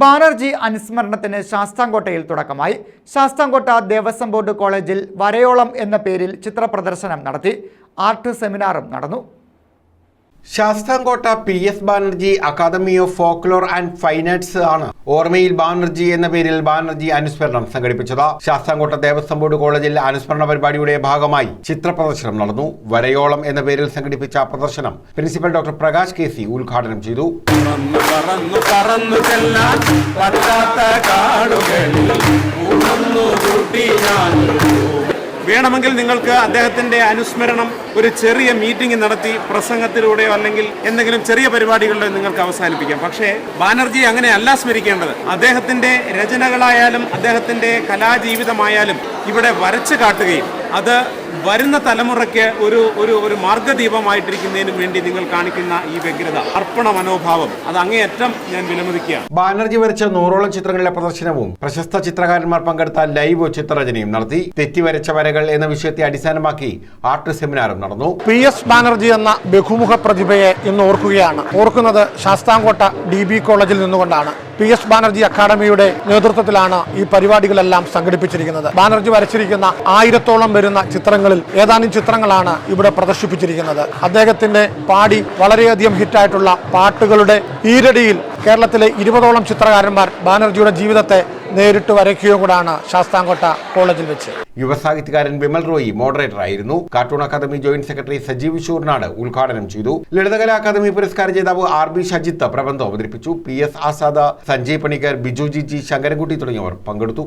ബാനർജി അനുസ്മരണത്തിന് ശാസ്താംകോട്ടയിൽ തുടക്കമായി. ശാസ്താംകോട്ട ദേവസ്വം ബോർഡ് കോളേജിൽ വരയോളം എന്ന പേരിൽ ചിത്രപ്രദർശനം നടത്തി. ആർട്ട് സെമിനാറും നടന്നു. Sasthamkotta P S Banerjee academy of folklore and fine arts ആണ് ഓർമ്മയിൽ ബാനർജി എന്ന പേരിൽ ബാനർജി അനുസ്മരണം സംഘടിപ്പിച്ചത് ശാസ്താംകോട്ട ദേവസ്വം ബോർഡ് കോളേജിൽ അനുസ്മരണ പരിപാടിയുടെ ഭാഗമായി ചിത്രപ്രദർശനം നടന്നു വരയോളം എന്ന പേരിൽ സംഘടിപ്പിച്ച പ്രദർശനം principal doctor Prakash K C ഉദ്ഘാടനം ചെയ്തു പറന്നു പറന്നു വേണമെങ്കിൽ നിങ്ങൾക്ക് അദ്ദേഹത്തിന്റെ അനുസ്മരണം ഒരു ചെറിയ മീറ്റിംഗ് നടത്തി പ്രസംഗത്തിലൂടെയോ അല്ലെങ്കിൽ എന്തെങ്കിലും ചെറിയ പരിപാടികളിലോ നിങ്ങൾക്ക് അവസാനിപ്പിക്കാം. പക്ഷേ ബാനർജി അങ്ങനെ അങ്ങനെയല്ല സ്മരിക്കേണ്ടത്. അദ്ദേഹത്തിന്റെ രചനകളായാലും അദ്ദേഹത്തിന്റെ കലാജീവിതമായാലും ഇവിടെ വരച്ചു കാട്ടുകയും അത് വരുന്ന തലമുറയ്ക്ക് ഒരു ഒരു ഒരു മാർഗദീപമായിട്ടിരിക്കുന്നതിന് വേണ്ടി നിങ്ങൾ കാണിക്കുന്ന ഈ വ്യഗ്രത അർപ്പണ മനോഭാവം അത് അങ്ങേയറ്റം ഞാൻ വിലമതിക്കുകയാണ്. ബാനർജി വരച്ച നൂറോളം ചിത്രങ്ങളിലെ പ്രദർശനവും പ്രശസ്ത ചിത്രകാരന്മാർ പങ്കെടുത്ത ലൈവ് ചിത്രരചനയും നടത്തി. തെറ്റി വരച്ച വരകൾ എന്ന വിഷയത്തെ അടിസ്ഥാനമാക്കി ആർട്ട് സെമിനാറും നടന്നു. പി എസ് ബാനർജി എന്ന ബഹുമുഖ പ്രതിഭയെ ഇന്ന് ഓർക്കുകയാണ്. ഓർക്കുന്നത് ശാസ്താംകോട്ട ഡി ബി കോളേജിൽ നിന്നുകൊണ്ടാണ്. പി എസ് ബാനർജി അക്കാദമിയുടെ നേതൃത്വത്തിലാണ് ഈ പരിപാടികളെല്ലാം സംഘടിപ്പിച്ചിരിക്കുന്നത്. ബാനർജി വരച്ചിരിക്കുന്ന ആയിരത്തോളം വരുന്ന ചിത്രങ്ങളിൽ ഏതാനും ചിത്രങ്ങളാണ് ഇവിടെ പ്രദർശിപ്പിച്ചിരിക്കുന്നത്. അദ്ദേഹത്തിന്റെ പാടി വളരെയധികം ഹിറ്റായിട്ടുള്ള പാട്ടുകളുടെ ഈരടിയിൽ കേരളത്തിലെ ഇരുപതോളം ചിത്രകാരന്മാർ ബാനർജിയുടെ ജീവിതത്തെ നേരിട്ട് വരയ്ക്കുകയും കൂടാണ് ശാസ്താംകോട്ട കോളേജിൽ വെച്ച്. യുവസാഹിത്യകാരൻ വിമൽ റോയി മോഡറേറ്റർ ആയിരുന്നു. Cartoon academy joint secretary Sajeev Shoornad ഉദ്ഘാടനം ചെയ്തു. ലളിതകലാ അക്കാദമി പുരസ്കാര ജേതാവ് ആർ ബി ഷജിത്ത് പ്രബന്ധം അവതരിപ്പിച്ചു. P S Azad Sanjay Panicker Biju G G Sankarankutty തുടങ്ങിയവർ പങ്കെടുത്തു.